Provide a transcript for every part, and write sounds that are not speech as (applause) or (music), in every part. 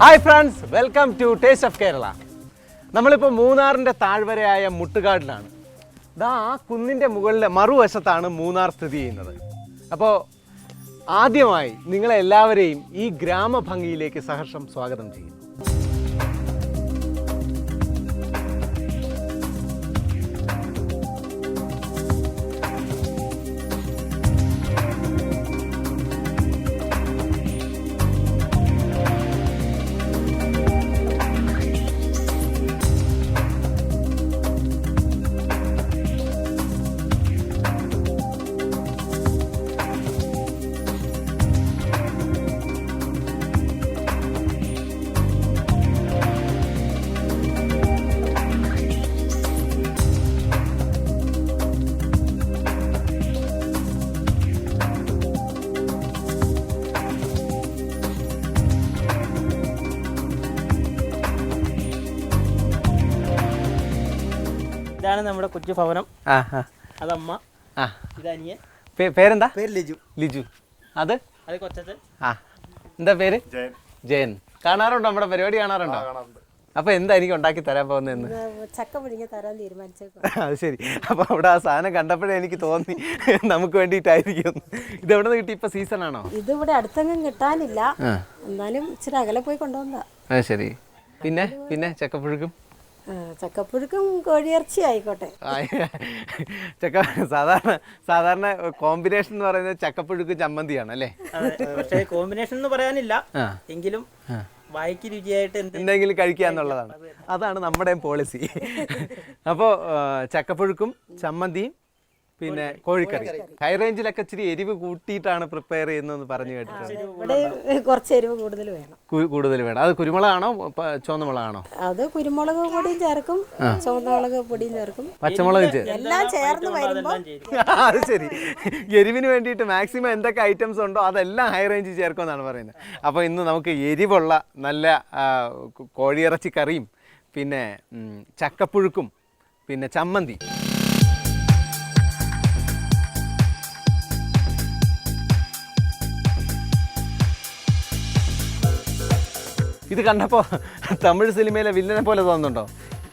Hi friends welcome to taste of Kerala നമ്മളിപ്പോൾ മൂന്നാറിന്റെ താഴ്വരയായ മുട്ടുകാടിലാണ്. ഇതാ ആ കുന്നിന്റെ മുകളിലെ മറുവശത്താണ് മൂന്നാർ സ്ഥിതി ചെയ്യുന്നത്. അപ്പോൾ ആദ്യമായി നിങ്ങളെല്ലാവരെയും ഈ ഗ്രാമഭംഗിയിലേക്ക് സഹർഷം സ്വാഗതം ചെയ്യുന്നു. ഇതാണ് നമ്മുടെ കൊച്ചു ഭവനം. അതമ്മ ആ. ഇത് പേരെന്താ? പേര് ലിജു. ലിജു. അത്? അത് കൊച്ചത്ത് ആ. എന്താ പേര്? ജയൻ. കാണാറുണ്ടോ? നമ്മുടെ പരിപാടി കാണാറുണ്ടോ? അപ്പൊ എന്താ എനിക്ക് ഉണ്ടാക്കി തരാൻ പോകുന്നതെന്ന് ചക്ക തരാൻ തീരുമാനിച്ചേക്കും അത് ശരി. അപ്പൊ അവിടെ ആ സാധനം കണ്ടപ്പോഴേ എനിക്ക് തോന്നി. നമുക്ക് വേണ്ടിയിട്ടായിരിക്കും. ഇത് എവിടെ നിന്ന് കിട്ടി? ഇപ്പൊ സീസൺ ആണോ? ഇത് ഇവിടെ അടുത്തെങ്ങും കിട്ടാനില്ല. എന്നാലും ഇച്ചിരി അകലെ പോയി കൊണ്ടുവന്നതാ. അത് ശരി. പിന്നെ? പിന്നെ ചക്കപ്പുഴുക്കും ചക്കപ്പുഴുക്കും കോഴിയിറച്ചി ആയിക്കോട്ടെ. ചക്ക സാധാരണ സാധാരണ കോമ്പിനേഷൻ എന്ന് പറയുന്നത് ചക്കപ്പുഴുക്ക് ചമ്മന്തിയാണ് അല്ലേ? പക്ഷേ കോമ്പിനേഷൻ എന്ന് പറയാനില്ല. എങ്കിലും വായിക്ക് രുചിയായിട്ട് എന്ത് എന്തെങ്കിലും കഴിക്കാന്നുള്ളതാണ് അതാണ് നമ്മുടെ പോളിസി അപ്പോൾ ചക്കപ്പുഴുക്കും ചമ്മന്തിയും പിന്നെ കോഴിക്കറി. ഹൈ റേഞ്ചിലൊക്കെ ഇച്ചിരി എരിവ് കൂട്ടിയിട്ടാണ് പ്രിപ്പയർ ചെയ്യുന്നതെന്ന് പറഞ്ഞു കേട്ടിട്ടുണ്ട്. ഇവിടെ കുറച്ച് എരിവ് കൂടുതൽ വേണം. കൂടുതൽ വേണം. അത് കുരുമുളകാണോ? ചുവന്നമുളകാണോ? അത് കുരുമുളക് പൊടിയും ചേർക്കും ചുവന്നമുളക് പൊടിയും ചേർക്കും. പച്ചമുളക് എല്ലാം ചേർന്ന് വരുമ്പോൾ (laughs) അത് ശരി. എരിവിന് വേണ്ടിയിട്ട് മാക്സിമം എന്തൊക്കെ ഐറ്റംസ് ഉണ്ടോ അതെല്ലാം ഹൈ റേഞ്ചിൽ ചേർക്കുമെന്നാണ് പറയുന്നത്. അപ്പോൾ ഇന്ന് നമുക്ക് എരിവുള്ള നല്ല കോഴിയിറച്ചിക്കറിയും കോഴിയിറച്ചി കറിയും പിന്നെ ചക്കപ്പുഴുക്കും പിന്നെ ചമ്മന്തി. ഇത് കണ്ടപ്പോൾ തമിഴ് സിനിമയിലെ വില്ലനെ പോലെ തോന്നുന്നുണ്ടോ?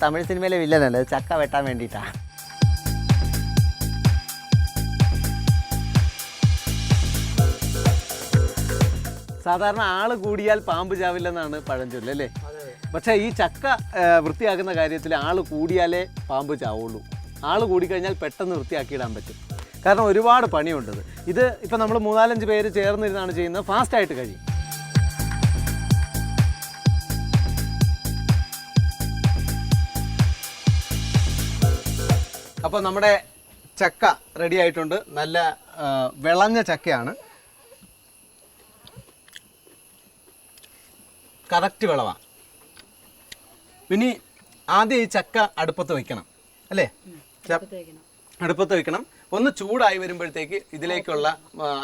തമിഴ് സിനിമയിലെ വില്ലനല്ല ചക്ക വെട്ടാൻ വേണ്ടിയിട്ടാണ് സാധാരണ ആൾ കൂടിയാൽ പാമ്പ് ചാവില്ലെന്നാണ് പഴഞ്ചൊല്ല് അല്ലേ? പക്ഷേ ഈ ചക്ക വൃത്തിയാക്കുന്ന കാര്യത്തിൽ ആൾ കൂടിയാലേ പാമ്പ് ചാവുള്ളൂ. ആൾ കൂടിക്കഴിഞ്ഞാൽ പെട്ടെന്ന് വൃത്തിയാക്കിയിടാൻ പറ്റും. കാരണം ഒരുപാട് പണിയുണ്ട് ഇത്. ഇത് ഇപ്പം നമ്മൾ മൂന്നാലഞ്ച് പേര് ചേർന്നിരുന്നാണ് ചെയ്യുന്നത്. ഫാസ്റ്റായിട്ട് കഴിയും. അപ്പോൾ നമ്മുടെ ചക്ക റെഡി ആയിട്ടുണ്ട്. നല്ല വിളഞ്ഞ ചക്കയാണ്. കറക്റ്റ് വിളവാണ് ഇനി ആദ്യം ഈ ചക്ക അടുപ്പത്ത് വെക്കണം. അല്ലേ? അടുപ്പത്ത് വെക്കണം. ഒന്ന് ചൂടായി വരുമ്പോഴത്തേക്ക് ഇതിലേക്കുള്ള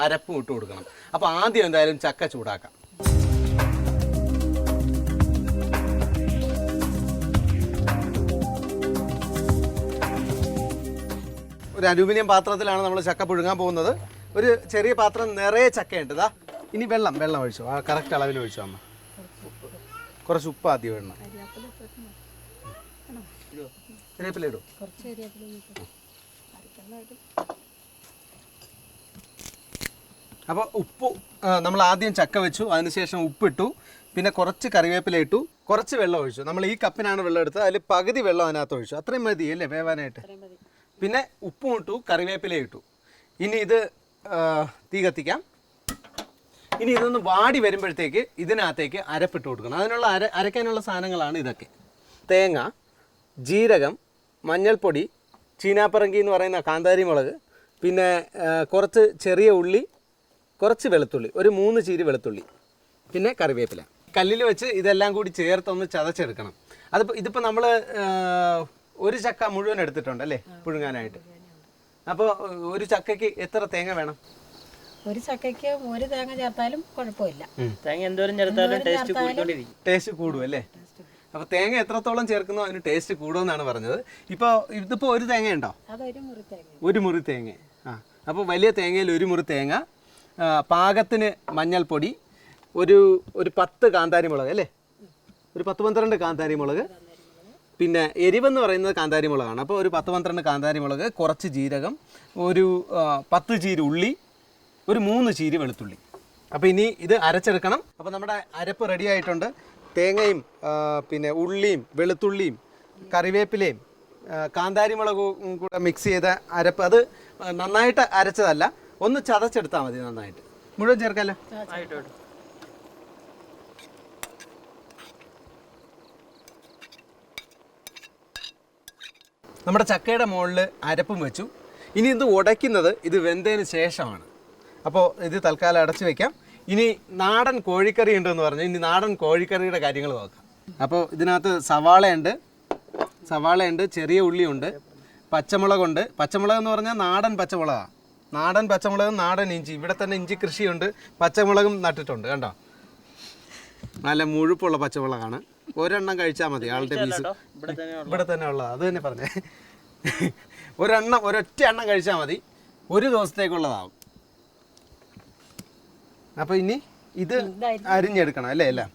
അരപ്പും ഇട്ട് കൊടുക്കണം. അപ്പോൾ ആദ്യം എന്തായാലും ചക്ക ചൂടാക്കാം. ഒരു അലൂമിനിയം പാത്രത്തിലാണ് നമ്മൾ ചക്ക പുഴുങ്ങാൻ പോകുന്നത്. ഒരു ചെറിയ പാത്രം നിറയെ ചക്കയുണ്ട്. ഇതാ ഇനി വെള്ളം വെള്ളം ഒഴിച്ചു. ആ കറക്റ്റ് അളവിൽ ഒഴിച്ചു അമ്മ. കുറച്ച് ഉപ്പ് ആദ്യം ഇടണം. കരിവേപ്പില അപ്പോൾ ഉപ്പ് നമ്മൾ ആദ്യം ചക്ക വെച്ചു അതിനുശേഷം ഉപ്പിട്ടു പിന്നെ കുറച്ച് കറിവേപ്പില ഇട്ടു കുറച്ച് വെള്ളം ഒഴിച്ചു. നമ്മൾ ഈ കപ്പിനാണ് വെള്ളം എടുത്തത് അതിൽ പകുതി വെള്ളം അതിനകത്ത് ഒഴിച്ചു. അത്രയും മതി അല്ലേ വേവാനായിട്ട്? പിന്നെ ഉപ്പും ഇട്ടു കറിവേപ്പില ഇട്ടു. ഇനി ഇത് തീ കത്തിക്കാം. ഇനി ഇതൊന്ന് വാടി വരുമ്പോഴത്തേക്ക് ഇതിനകത്തേക്ക് അരപ്പിട്ട് കൊടുക്കണം. അതിനുള്ള അര അരയ്ക്കാനുള്ള സാധനങ്ങളാണ് ഇതൊക്കെ. തേങ്ങ ജീരകം മഞ്ഞൾപ്പൊടി ചീനാപ്പറങ്കി എന്ന് പറയുന്ന കാന്താരി മുളക് പിന്നെ കുറച്ച് ചെറിയ ഉള്ളി കുറച്ച് വെളുത്തുള്ളി ഒരു മൂന്ന് ചീരി വെളുത്തുള്ളി പിന്നെ കറിവേപ്പില. കല്ലിൽ വെച്ച് ഇതെല്ലാം കൂടി ചേർത്തൊന്ന് ചതച്ചെടുക്കണം. അതിപ്പോൾ ഇതിപ്പോൾ നമ്മൾ ഒരു ചക്ക മുഴുവൻ എടുത്തിട്ടുണ്ട് അല്ലേ? പുഴുങ്ങാനായിട്ട്. അപ്പോൾ ഒരു ചക്കയ്ക്ക് എത്ര തേങ്ങ വേണം? ഒരു ചക്കയ്ക്ക് ഒരു തേങ്ങ ചേർത്താലും കുഴപ്പമില്ല. തേങ്ങ എന്തോരം ചേർത്താലും ടേസ്റ്റ് കൂടിക്കൊണ്ടിരിക്കും. ടേസ്റ്റ് കൂടും അല്ലേ? അപ്പോൾ തേങ്ങ എത്രത്തോളം ചേർക്കുന്നോ അതിന് ടേസ്റ്റ് കൂടുമെന്നാണ് പറഞ്ഞത്. ഇപ്പോൾ ഇതിപ്പോ ഒരു തേങ്ങ. ഉണ്ടോ ഒരു മുറി തേങ്ങ. ആ അപ്പോൾ വലിയ തേങ്ങയിൽ ഒരു മുറി തേങ്ങ പാകത്തിന് മഞ്ഞൾപ്പൊടി ഒരു ഒരു പത്ത് കാന്താരി മുളക് അല്ലേ? ഒരു പത്ത് പന്ത്രണ്ട് കാന്താരി മുളക് പിന്നെ എരിവെന്ന് പറയുന്നത് കാന്താരി മുളകാണ് അപ്പോൾ ഒരു പത്ത് പന്ത്രണ്ട് കാന്താരി മുളക് കുറച്ച് ജീരകം ഒരു പത്ത് ചീര് ഉള്ളി ഒരു മൂന്ന് ചീര് വെളുത്തുള്ളി. അപ്പോൾ ഇനി ഇത് അരച്ചെടുക്കണം. അപ്പോൾ നമ്മുടെ അരപ്പ് റെഡി ആയിട്ടുണ്ട്. തേങ്ങയും പിന്നെ ഉള്ളിയും വെളുത്തുള്ളിയും കറിവേപ്പിലയും കാന്താരി മുളകും കൂടെ മിക്സ് ചെയ്ത അരപ്പ്. അത് നന്നായിട്ട് അരച്ചതല്ല. ഒന്ന് ചതച്ചെടുത്താൽ മതി നന്നായിട്ട്. മുഴുവൻ ചേർക്കാമല്ലോ നമ്മുടെ ചക്കയുടെ മുകളിൽ അരപ്പും വെച്ചു. ഇനി ഇത് ഉടയ്ക്കുന്നത് ഇത് വെന്തതിന് ശേഷമാണ്. അപ്പോൾ ഇത് തൽക്കാലം അടച്ചു വെക്കാം. ഇനി നാടൻ കോഴിക്കറി ഉണ്ടെന്ന് പറഞ്ഞാൽ ഇനി നാടൻ കോഴിക്കറിയുടെ കാര്യങ്ങൾ നോക്കാം. അപ്പോൾ ഇതിനകത്ത് സവാളയുണ്ട്. സവാളയുണ്ട് ചെറിയ ഉള്ളിയുണ്ട് പച്ചമുളകുണ്ട്. പച്ചമുളക് എന്ന് പറഞ്ഞാൽ നാടൻ പച്ചമുളകാണ് നാടൻ പച്ചമുളകും നാടൻ ഇഞ്ചി. ഇവിടെ തന്നെ ഇഞ്ചി കൃഷിയുണ്ട്. പച്ചമുളകും നട്ടിട്ടുണ്ട്. കണ്ടോ? നല്ല മുഴുപ്പുള്ള പച്ചമുളകാണ്. ഒരെണ്ണം കഴിച്ചാൽ മതി ആളുടെ പീസ് ഇവിടെ തന്നെ ഉള്ളതാ അത് തന്നെ പറഞ്ഞേ. ഒരെണ്ണം ഒരൊറ്റ എണ്ണം കഴിച്ചാൽ മതി ഒരു ദിവസത്തേക്കുള്ളതാവും. അപ്പൊ ഇനി ഇത് അരിഞ്ഞെടുക്കണം അല്ലേ എല്ലാം?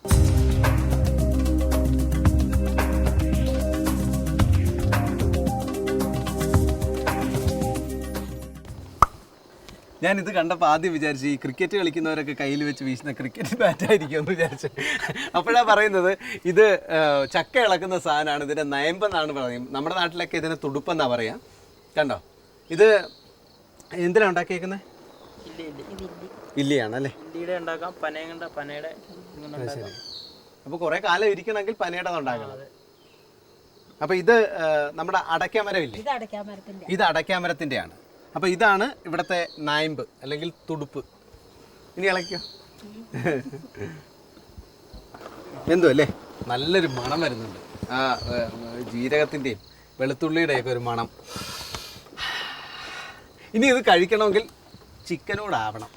ഞാൻ ഇത് കണ്ടപ്പോൾ ആദ്യം വിചാരിച്ചു ഈ ക്രിക്കറ്റ് കളിക്കുന്നവരൊക്കെ കയ്യിൽ വെച്ച് വീശുന്ന ക്രിക്കറ്റ് ബാറ്റ് ആയിരിക്കും എന്ന് വിചാരിച്ചു. അപ്പോഴാണ് പറയുന്നത് ഇത് ചക്ക ഇളക്കുന്ന സാധനമാണ് ഇതിന്റെ നയമ്പെന്നാണ് പറയും. നമ്മുടെ നാട്ടിലൊക്കെ ഇതിനെ തുടുപ്പെന്നാണ് പറയാം. കണ്ടോ? ഇത് എന്തിനാണ് ഉണ്ടാക്കിയേക്കുന്നത് ഇല്ല ഇല്ല ഇല്ലിയാണ് അല്ലേ? ഇല്ലിയുടെ പനയങ്ങണ്ട പനയുടെ ഇങ്ങനെ അപ്പോൾ കുറേ കാലം ഇരിക്കണമെങ്കിൽ പനയുടെ ഉണ്ടാക്കണം. അപ്പോൾ ഇത് നമ്മുടെ അടയ്ക്കാമരം ഇല്ലേ ഇത് അടയ്ക്കാമരത്തിന്റെയാണ് അപ്പോൾ ഇതാണ് ഇവിടുത്തെ നായമ്പ് അല്ലെങ്കിൽ തുടുപ്പ്. ഇനി ഇളയ്ക്കോ എന്തോ അല്ലേ? നല്ലൊരു മണം വരുന്നുണ്ട്. ആ ജീരകത്തിന്റെയും വെളുത്തുള്ളിയുടെയൊക്കെ ഒരു മണം. ഇനി ഇത് കഴിക്കണമെങ്കിൽ ചിക്കനോടാവണം.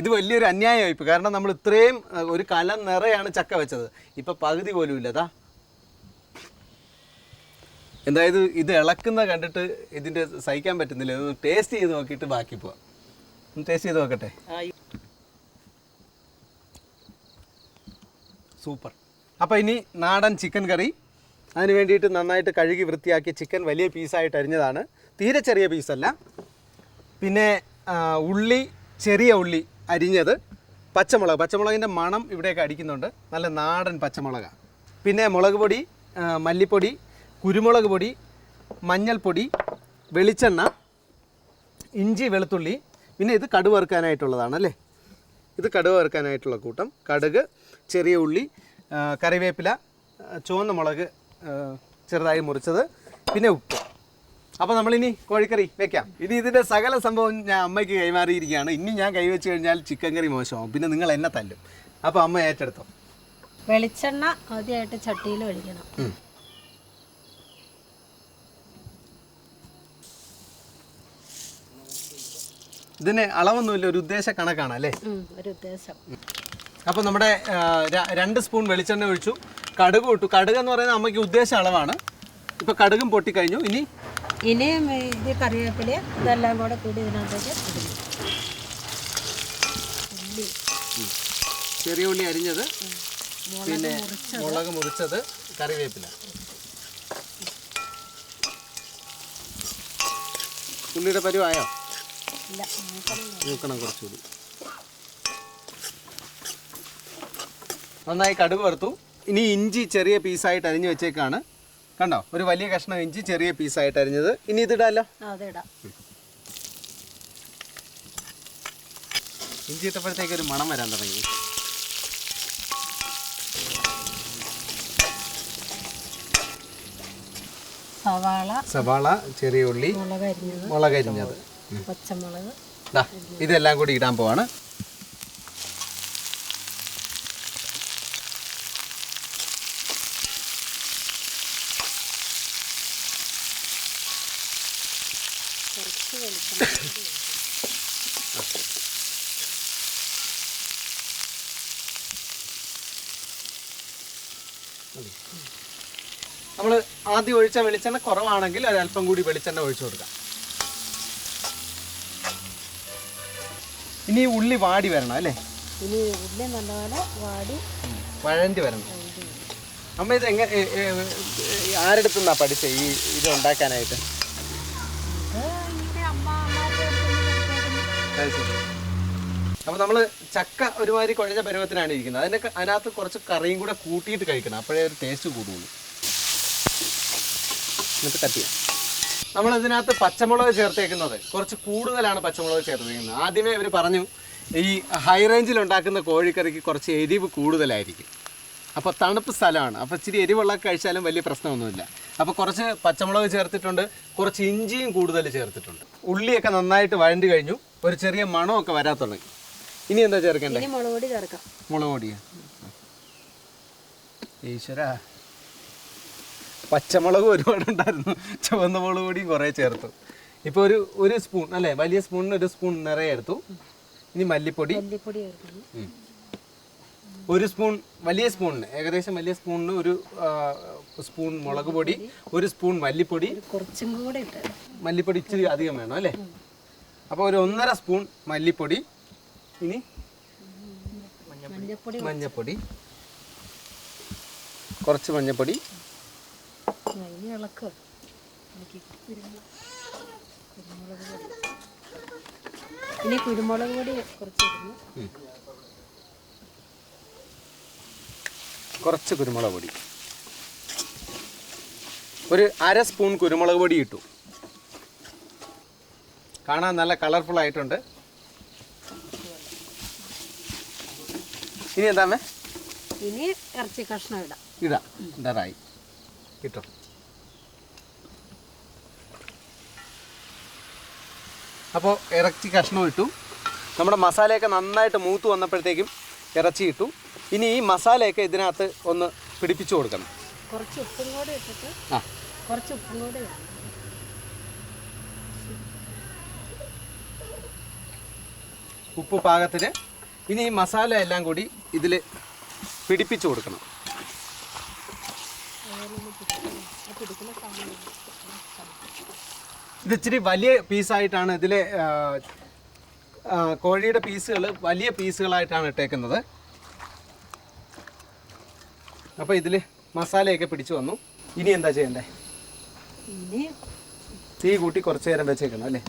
ഇത് വലിയൊരു അന്യായമായി കാരണം നമ്മൾ ഇത്രയും ഒരു കലം നിറയാണ് ചക്ക വെച്ചത്. ഇപ്പൊ പകുതി പോലും ഇല്ലതാ എന്തായത് ഇത് ഇളക്കുന്ന കണ്ടിട്ട് ഇതിന്റെ സഹിക്കാൻ പറ്റുന്നില്ല. ഒന്ന് ടേസ്റ്റ് ചെയ്ത് നോക്കിയിട്ട് ബാക്കി പോവാം. ഒന്ന് ടേസ്റ്റ് ചെയ്ത് നോക്കട്ടെ? സൂപ്പർ. അപ്പോൾ ഇനി നാടൻ ചിക്കൻ കറി. അതിന് വേണ്ടിയിട്ട് നന്നായിട്ട് കഴുകി വൃത്തിയാക്കിയ ചിക്കൻ വലിയ പീസായിട്ട് അരിഞ്ഞതാണ്. തീരെ ചെറിയ പീസല്ല പിന്നെ ഉള്ളി ചെറിയ ഉള്ളി അരിഞ്ഞത് പച്ചമുളക്. പച്ചമുളകിന്റെ മണം ഇവിടെയൊക്കെ അടിക്കുന്നുണ്ട്. നല്ല നാടൻ പച്ചമുളകാണ് പിന്നെ മുളക് പൊടി മല്ലിപ്പൊടി കുരുമുളക് പൊടി മഞ്ഞൾപ്പൊടി വെളിച്ചെണ്ണ ഇഞ്ചി വെളുത്തുള്ളി. പിന്നെ ഇത് കടുക് വറുക്കാനായിട്ടുള്ളതാണ് അല്ലേ? ഇത് കടുക് വറുക്കാനായിട്ടുള്ള കൂട്ടം. കടുക് ചെറിയ ഉള്ളി കറിവേപ്പില ചുവന്ന മുളക് ചെറുതായി മുറിച്ചത് പിന്നെ ഉപ്പ്. അപ്പോൾ നമ്മളിനി കോഴിക്കറി വെക്കാം. ഇനി ഇതിന്റെ സകല സംഭവം ഞാൻ അമ്മയ്ക്ക് കൈമാറിയിരിക്കുകയാണ്. ഇനി ഞാൻ കൈവച്ച് കഴിഞ്ഞാൽ ചിക്കൻ കറി മോശമാവും. പിന്നെ നിങ്ങൾ എന്നെ തല്ലും. അപ്പോൾ അമ്മ ഏറ്റെടുത്തോ? വെളിച്ചെണ്ണ ആദ്യമായിട്ട് ചട്ടിയിൽ ഒഴിക്കണം. ഇതിന് അളവൊന്നുമില്ല ഒരു ഉദ്ദേശ കണക്കാണ് അല്ലേ? അപ്പൊ ഒരു ഉദ്ദേശം. അപ്പോൾ നമ്മുടെ രണ്ട് സ്പൂൺ വെളിച്ചെണ്ണ ഒഴിച്ചു. കടുക് ഇട്ടു. കടുക് എന്ന് പറയുന്നത് അമ്മയ്ക്ക് ഉദ്ദേശ അളവാണ്. ഇപ്പോൾ കടുകും പൊട്ടിക്കഴിഞ്ഞു ഇനി ഇനിയും ഇത് കറിവേപ്പില ഇതെല്ലാം കൂടെ കൂടി ഇതിനകത്തേക്ക് ഉള്ളി. ചെറിയ ഉള്ളി അരിഞ്ഞത്. പിന്നെ മുളക് മുറിച്ചത് കറിവേപ്പില. ഉള്ളിയുടെ പരുവായോ? ഇല്ല. നോക്കണം കുറച്ചുകൂടി നന്നായി കടുക് വറുത്തു. ഇനി ഇഞ്ചി ചെറിയ പീസായിട്ട് അരിഞ്ഞു വെച്ചേക്കാണ്. കണ്ടോ? ഒരു വലിയ കഷ്ണം ഇഞ്ചി ചെറിയ പീസായിട്ട് അരിഞ്ഞത്. ഇനി ഇതിടാലോ ഇഞ്ചി ഇട്ടപ്പോഴത്തേക്ക് ഒരു മണം വരാൻ തുടങ്ങി. സവാള സവാള ചെറിയ ഉള്ളി മുളക് അരിഞ്ഞത്. പച്ചമുളക്. ഇതെല്ലാം കൂടി ഇടാൻ പോവാണ്. നമ്മൾ ആദ്യം ഒഴിച്ച വെളിച്ചെണ്ണ കുറവാണെങ്കിൽ അത് അല്പം കൂടി വെളിച്ചെണ്ണ ഒഴിച്ചു കൊടുക്കാം. ഇനി ഉള്ളി വാടി വരണം അല്ലേ? ഇനി ഉള്ളി നല്ലപോലെ വാടി. വഴണ്ടി വരണം. അമ്മ ഇത് എങ്ങനെ ആരെടുത്തുനിന്നാ പഠിച്ചേ ഈ ഇത് ഉണ്ടാക്കാനായിട്ട്? അപ്പൊ നമ്മൾ നിന്ന് ചക്ക ഒരുമാതിരി കുഴഞ്ഞ പരുവത്തിനാണ് ഇരിക്കുന്നത്. അതിന്റെ അതിനകത്ത് കുറച്ച് കറിയും കൂടെ കൂട്ടിയിട്ട് കഴിക്കണം. അപ്പോഴേ ഒരു ടേസ്റ്റ് കൂടുള്ളൂ. എന്നിട്ട് കട്ട് ചെയ്യാം. നമ്മൾ ഇതിനകത്ത് പച്ചമുളക് ചേർത്തേക്കുന്നത്. കുറച്ച് കൂടുതലാണ് പച്ചമുളക് ചേർത്തേക്കുന്നത്. ആദ്യമേ ഇവർ പറഞ്ഞു ഈ ഹൈ റേഞ്ചിൽ ഉണ്ടാക്കുന്ന കോഴിക്കറിക്ക് കുറച്ച് എരിവ് കൂടുതലായിരിക്കും. അപ്പോൾ തണുപ്പ് സ്ഥലമാണ്. അപ്പോൾ ഇച്ചിരി എരിവുള്ള കഴിച്ചാലും വലിയ പ്രശ്നമൊന്നുമില്ല. അപ്പോൾ കുറച്ച് പച്ചമുളക് ചേർത്തിട്ടുണ്ട് കുറച്ച് ഇഞ്ചിയും കൂടുതൽ ചേർത്തിട്ടുണ്ട്. ഉള്ളിയൊക്കെ നന്നായിട്ട് വഴണ്ടി കഴിഞ്ഞു. ഒരു ചെറിയ മണമൊക്കെ വരാൻ തുടങ്ങി ഇനി എന്താ ചേർക്കേണ്ടത് മുളക് പൊടി ചേർക്കാം. മുളക് പൊടിയാ? ഈശ്വര. പച്ചമുളക് ഒരുപാടുണ്ടായിരുന്നു ചുവന്ന മുളക് പൊടിയും കുറേ ചേർത്തു. ഇപ്പോൾ ഒരു ഒരു സ്പൂൺ അല്ലേ? വലിയ സ്പൂണിന് ഒരു സ്പൂൺ നിറയെ എടുത്തു. ഇനി മല്ലിപ്പൊടി. ഒരു സ്പൂൺ വലിയ സ്പൂണിന് ഏകദേശം വലിയ സ്പൂണിന് ഒരു സ്പൂൺ മുളക് പൊടി ഒരു സ്പൂൺ മല്ലിപ്പൊടി. കുറച്ചും കൂടെ മല്ലിപ്പൊടി ഇച്ചിരി അധികം വേണം അല്ലേ? അപ്പോൾ ഒരു ഒന്നര സ്പൂൺ മല്ലിപ്പൊടി. ഇനി മഞ്ഞപ്പൊടി മഞ്ഞപ്പൊടി. കുറച്ച് മഞ്ഞപ്പൊടി. ഇനി ഇളക്ക്. എനിക്ക് കുരുമുളക് പൊടി. ഇനി കുരുമുളക് പൊടി കുറച്ച് ഇടുന്നു. കുറച്ച് കുരുമുളക് പൊടി. ഒരു അര സ്പൂൺ കുരുമുളക് പൊടി ഇട്ടു. കാണാൻ നല്ല കളർഫുൾ ആയിട്ടുണ്ട്. ഇനി എന്താമേ ഇനി ഇറച്ചി കഷ്ണം ഇടാം. ഇടാം. ഇടാറായി കിട്ടോ അപ്പോൾ ഇറച്ചി കഷ്ണം ഇട്ടു. നമ്മുടെ മസാലയൊക്കെ നന്നായിട്ട് മൂത്ത് വന്നപ്പോഴത്തേക്കും ഇറച്ചി ഇട്ടു. ഇനി ഈ മസാലയൊക്കെ ഇതിനകത്ത് ഒന്ന് പിടിപ്പിച്ചു കൊടുക്കണം. കുറച്ച് ഉപ്പും കൂടെ ഇട്ടിട്ട് ആ. കുറച്ച് ഉപ്പും കൂടെ ഉപ്പ് പാകത്തിന്. ഇനി ഈ മസാല എല്ലാം കൂടി ഇതിൽ പിടിപ്പിച്ചു കൊടുക്കണം. ഇത് ഇച്ചിരി വലിയ പീസായിട്ടാണ് ഇതിലെ കോഴിയുടെ പീസുകൾ വലിയ പീസുകളായിട്ടാണ് ഇട്ടേക്കുന്നത്. അപ്പോൾ ഇതിൽ മസാലയൊക്കെ പിടിച്ചു വന്നു. ഇനി എന്താ ചെയ്യണ്ടേ? തീ കൂട്ടി കുറച്ച് നേരം വെച്ചേക്കണം അല്ലേ?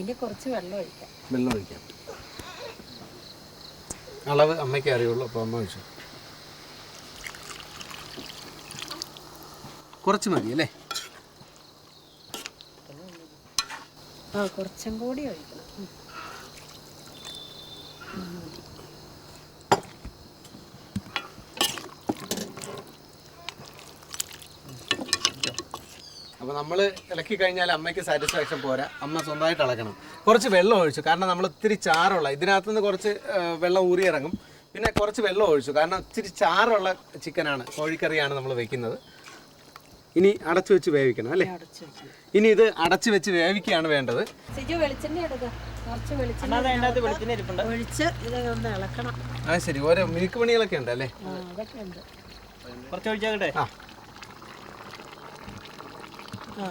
ഇനി കുറച്ച് വെള്ളം ഒഴിക്കാം. വെള്ളം ഒഴിക്കാം. അളവ് അമ്മയ്ക്ക് അറിയുള്ളൂ അപ്പോൾ അമ്മ ഒഴിച്ചു. കുറച്ച് മതി അല്ലേ? ആ കുറച്ചും കൂടി ഒഴിക്കണം. അപ്പോൾ നമ്മൾ ഇളക്കി കഴിഞ്ഞാൽ അമ്മയ്ക്ക് സാറ്റിസ്ഫാക്ഷൻ പോരാ. അമ്മ സ്വന്തമായിട്ട് ഇളക്കണം. കുറച്ച് വെള്ളം ഒഴിച്ചു. കാരണം നമ്മൾ ഇത്തിരി ചാറുള്ള ഇതിനകത്ത് നിന്ന് കുറച്ച് വെള്ളം ഊറി ഇറങ്ങും പിന്നെ കുറച്ച് വെള്ളം ഒഴിച്ചു. കാരണം ഇത്തിരി ചാറുള്ള ചിക്കനാണ് കോഴിക്കറിയാണ് നമ്മൾ വെക്കുന്നത്. ഇനി അടച്ചു വെച്ച് വേവിക്കണം അല്ലേ? ഇനി ഇത് അടച്ചു വെച്ച് വേവിക്കുകയാണ് വേണ്ടത്. സിജു വെളിച്ചെണ്ണ എടുക്കുക കുറച്ച് വെളിച്ചെണ്ണ അല്ലാതെ അതിന്റെ വെളിച്ചെണ്ണ ഇരിപ്പുണ്ട്. ഒഴിച്ച് ഇത് ഒന്ന് ഇളക്കണം. ആ ശരി. ഓരോ മിനുക്ക് പണികളൊക്കെ ഉണ്ട് അല്ലേ? ഉണ്ട്. കുറച്ച് ഒഴിച്ചാകട്ടെ ആ. ആ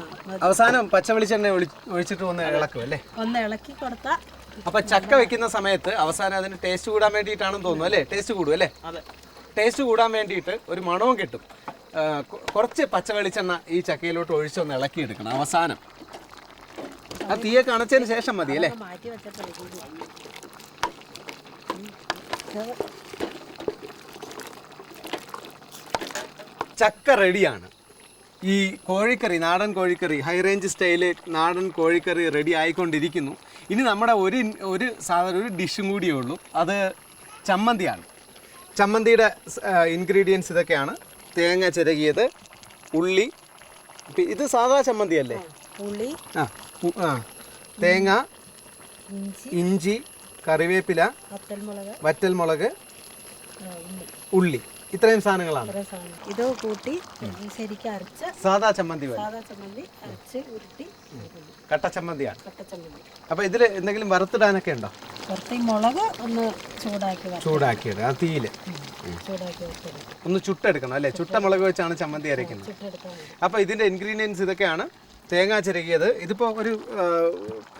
അവസാനം പച്ച വെളിച്ചെണ്ണ ഒഴിച്ചിട്ട് ഒന്ന് ഇളക്കും അല്ലേ? ഒന്ന് ഇളക്കി കൊടുത്താ അപ്പൊ ചക്ക വെക്കുന്ന സമയത്ത് അവസാനം അതിന് ടേസ്റ്റ് കൂടാൻ വേണ്ടിയിട്ടാണെന്ന് തോന്നുന്നു അല്ലേ? ടേസ്റ്റ് കൂടും അല്ലേ? അതെ. ടേസ്റ്റ് കൂടാൻ വേണ്ടിയിട്ട് ഒരു മണവും കിട്ടും. കുറച്ച് പച്ച വെളിച്ചെണ്ണ ഈ ചക്കയിലോട്ട് ഒഴിച്ചൊന്ന് ഇളക്കി എടുക്കണം അവസാനം. ആ തീയൊക്കെ അണച്ചതിന് ശേഷം മതി അല്ലേ? ചക്ക റെഡിയാണ്. ഈ കോഴിക്കറി നാടൻ കോഴിക്കറി ഹൈ റേഞ്ച് സ്റ്റൈൽ നാടൻ കോഴിക്കറി റെഡി ആയിക്കൊണ്ടിരിക്കുന്നു. ഇനി നമ്മുടെ ഒരു ഒരു സാധനം ഒരു ഡിഷും കൂടിയേ ഉള്ളൂ. അത് ചമ്മന്തിയാണ്. ചമ്മന്തിയുടെ ഇൻഗ്രീഡിയൻസ് ഇതൊക്കെയാണ്. തേങ്ങ ചിരകിയത് ഉള്ളി. ഇത് സാധാ ചമ്മന്തി അല്ലേ ഉള്ളി. ആ ആ. തേങ്ങ ഇഞ്ചി. കറിവേപ്പില വറ്റൽമുളക്. ഉള്ളി. ഇത്രയും സാധനങ്ങളാണ്. ഇതോ കൂട്ടി ശരിക്കും അരച്ച് സാധാ ചമ്മന്തി സാധാ ചമ്മന്തി അരച്ച് ഉരുട്ടി കട്ട അപ്പൊ ഇതിൽ എന്തെങ്കിലും വറുത്തിടാനൊക്കെ ഉണ്ടോ? മുളക് ഒന്ന് ചൂടാക്കി ചൂടാക്കിയത് ആ തീയിൽ. ഒന്ന് ചുട്ടെടുക്കണം അല്ലേ? ചുട്ട മുളക് വെച്ചാണ് ചമ്മന്തി അരയ്ക്കുന്നത്. അപ്പൊ ഇതിന്റെ ഇൻഗ്രീഡിയൻസ് ഇതൊക്കെയാണ് തേങ്ങ ചിരകിയത്. ഇതിപ്പോ ഒരു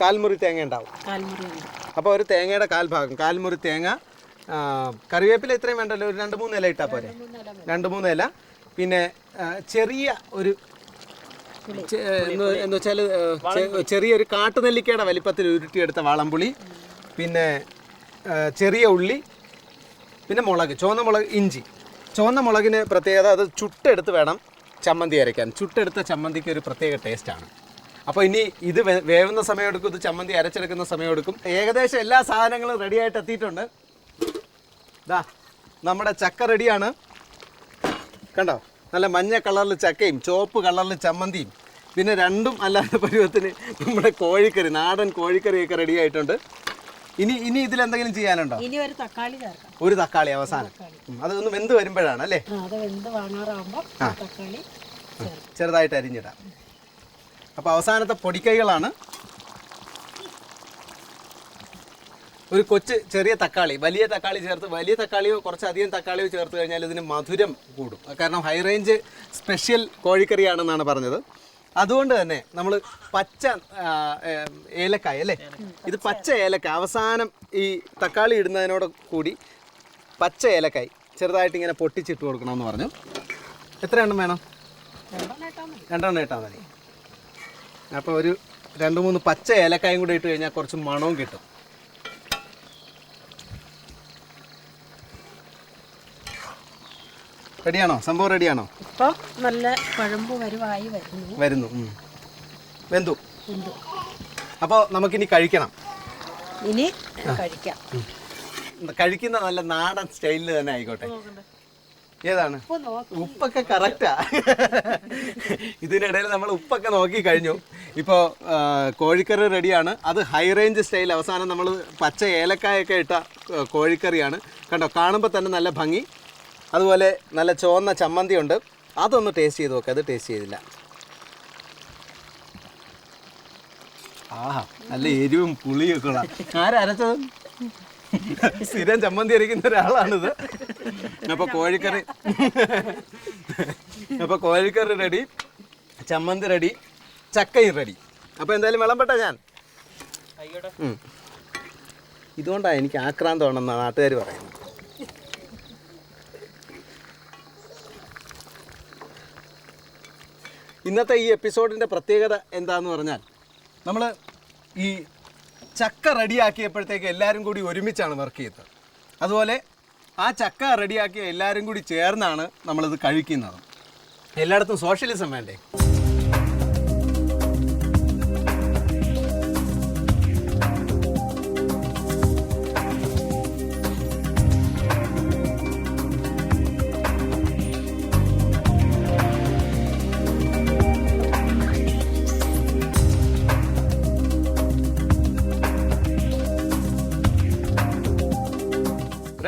കാൽമുറി തേങ്ങ ഉണ്ടാവും. കാൽമുറി അപ്പോൾ ഒരു തേങ്ങയുടെ കാൽഭാഗം കാൽമുറി തേങ്ങ കറിവേപ്പില ഇത്രയും വേണ്ടല്ലോ. ഒരു രണ്ട് മൂന്ന് ഇല ഇട്ടാൽ പോരെ? രണ്ട് മൂന്ന് ഇല പിന്നെ ചെറിയ ഒരു എന്ന് വെച്ചാൽ ചെറിയൊരു കാട്ടുനെല്ലിക്കയുടെ വലിപ്പത്തിൽ ഉരുട്ടിയെടുത്ത വാളംപുളി പിന്നെ ചെറിയ ഉള്ളി പിന്നെ മുളക് ചുവന്ന മുളക് ഇഞ്ചി. ചുവന്ന മുളകിന് പ്രത്യേകത അത് ചുട്ടെടുത്ത് വേണം ചമ്മന്തി അരയ്ക്കാൻ. ചുട്ടെടുത്ത ചമ്മന്തിക്ക് ഒരു പ്രത്യേക ടേസ്റ്റാണ്. അപ്പോൾ ഇനി ഇത് വേവുന്ന വേവുന്ന സമയമെടുക്കും ഇത് ചമ്മന്തി അരച്ചെടുക്കുന്ന സമയമെടുക്കും ഏകദേശം എല്ലാ സാധനങ്ങളും റെഡിയായിട്ട് എത്തിയിട്ടുണ്ട്. ദാ നമ്മുടെ ചക്ക റെഡിയാണ് കണ്ടോ? നല്ല മഞ്ഞ കളറിൽ ചക്കയും ചുവപ്പ് കളറിൽ ചമ്മന്തിയും. പിന്നെ രണ്ടും അല്ലാത്ത പരുവത്തിന് നമ്മുടെ കോഴിക്കറി നാടൻ കോഴിക്കറിയൊക്കെ റെഡി ആയിട്ടുണ്ട്. ഇനി ഇനി എന്തെങ്കിലും ചെയ്യാനുണ്ടോ? ഇനി ഒരു തക്കാളി ചേർക്കാം. ഒരു തക്കാളി അവസാനം. അതൊന്ന് വെന്ത് വരുമ്പോഴാണ് അല്ലേ? തക്കാളി ചെറുതായിട്ട് അരിഞ്ഞിടാം. അപ്പോൾ അവസാനത്തെ പൊടിക്കൈകളാണ് ഒരു കൊച്ച് ചെറിയ തക്കാളി വലിയ തക്കാളി ചേർത്ത് വലിയ തക്കാളിയോ കുറച്ചധികം തക്കാളിയോ ചേർത്ത് കഴിഞ്ഞാൽ ഇതിന് മധുരം കൂടും. കാരണം ഹൈ റേഞ്ച് സ്പെഷ്യൽ കോഴിക്കറിയാണെന്നാണ് പറഞ്ഞത്. അതുകൊണ്ട് തന്നെ നമ്മൾ പച്ച ഏലക്കായ അല്ലേ? ഇത് പച്ച ഏലക്ക അവസാനം ഈ തക്കാളി ഇടുന്നതിനോട് കൂടി പച്ച ഏലക്കായി ചെറുതായിട്ട് ഇങ്ങനെ പൊട്ടിച്ചിട്ട് കൊടുക്കണമെന്ന് പറഞ്ഞു. എത്ര എണ്ണം വേണം? രണ്ടെണ്ണം ഇട്ടാൽ മതി. അപ്പോൾ ഒരു രണ്ട് മൂന്ന് പച്ച ഏലക്കായും കൂടി ഇട്ട് കഴിഞ്ഞാൽ കുറച്ച് മണവും കിട്ടും. റെഡിയാണോ? സംഭവം റെഡിയാണോ? ഇപ്പോൾ നല്ല കുഴമ്പ് വരുവായി വരുന്നു. വരുന്നു. ഉം. വെന്തു. എന്ത് അപ്പോൾ നമുക്കിനി കഴിക്കണം. ഇനി കഴിക്കാം. കഴിക്കുന്ന നല്ല നാടൻ സ്റ്റൈലിൽ തന്നെ ആയിക്കോട്ടെ. ഏതാണ്? നോക്ക്. ഉപ്പൊക്കെ കറക്റ്റാ. ഇതിനിടയിൽ നമ്മൾ ഉപ്പൊക്കെ നോക്കി കഴിഞ്ഞു. ഇപ്പോൾ കോഴിക്കറി റെഡിയാണ്. അത് ഹൈ റേഞ്ച് സ്റ്റൈൽ. അവസാനം നമ്മൾ പച്ച ഏലക്കായൊക്കെ ഇട്ട ആ, കോഴിക്കറിയാണ്. കണ്ടോ? കാണുമ്പോൾ തന്നെ നല്ല ഭംഗി. അതുപോലെ നല്ല ചുവന്ന ചമ്മന്തി ഉണ്ട് അതൊന്ന് ടേസ്റ്റ് ചെയ്ത് നോക്കാം. അത് ടേസ്റ്റ് ചെയ്തില്ല. ആഹാ നല്ല എരിവും പുളിയൊക്കെ ഉള്ള ആരരച്ചത് സ്ഥിരം ചമ്മന്തി അരയ്ക്കുന്ന ഒരാളാണിത്. അപ്പൊ കോഴിക്കറി അപ്പൊ കോഴിക്കറി റെഡി ചമ്മന്തി റെഡി ചക്കയും റെഡി അപ്പൊ എന്തായാലും വിളമ്പട്ടെ ഞാൻ. ഇതുകൊണ്ടാണ് എനിക്ക് ആക്രാന്തമാണെന്നാണ് നാട്ടുകാർ പറയുന്നത്. ഇന്നത്തെ ഈ എപ്പിസോഡിന്റെ പ്രത്യേകത എന്താന്ന് പറഞ്ഞാൽ നമ്മൾ ഈ ചക്ക റെഡിയാക്കിയപ്പോഴത്തേക്ക് എല്ലാവരും കൂടി ഒരുമിച്ചാണ് വർക്ക് ചെയ്തത്. അതുപോലെ ആ ചക്ക റെഡിയാക്കിയ എല്ലാവരും കൂടി ചേർന്നാണ് നമ്മളിത് കഴിക്കുന്നത്. എല്ലായിടത്തും സോഷ്യലിസം വേണ്ടേ?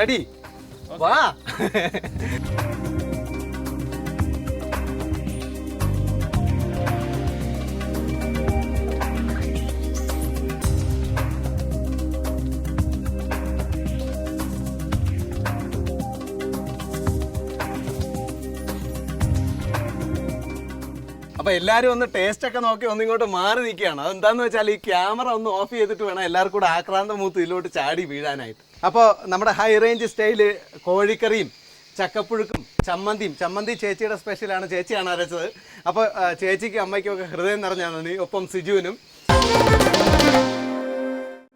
റെഡി വാ. അപ്പൊ എല്ലാരും ഒന്ന് ടേസ്റ്റ് ഒക്കെ നോക്കി ഒന്ന് ഇങ്ങോട്ട് മാറി നിൽക്കുകയാണ്. അതെന്താന്ന് വെച്ചാൽ ഈ ക്യാമറ ഒന്ന് ഓഫ് ചെയ്തിട്ട് വേണം എല്ലാവർക്കും കൂടെ ആക്രാന്ത മൂത്ത് ഇതിലോട്ട് ചാടി വീഴാനായിട്ട്. അപ്പോൾ നമ്മുടെ ഹൈ റേഞ്ച് സ്റ്റൈൽ കോഴിക്കറിയും ചക്കപ്പുഴുക്കും ചമ്മന്തിയും. ചമ്മന്തി ചേച്ചിയുടെ സ്പെഷ്യലാണ് ചേച്ചിയാണ് അരച്ചത്. അപ്പോൾ ചേച്ചിക്കും അമ്മയ്ക്കും ഒക്കെ ഹൃദയം നിറഞ്ഞാണ് നന്ദി. ഒപ്പം സിജുവിനും.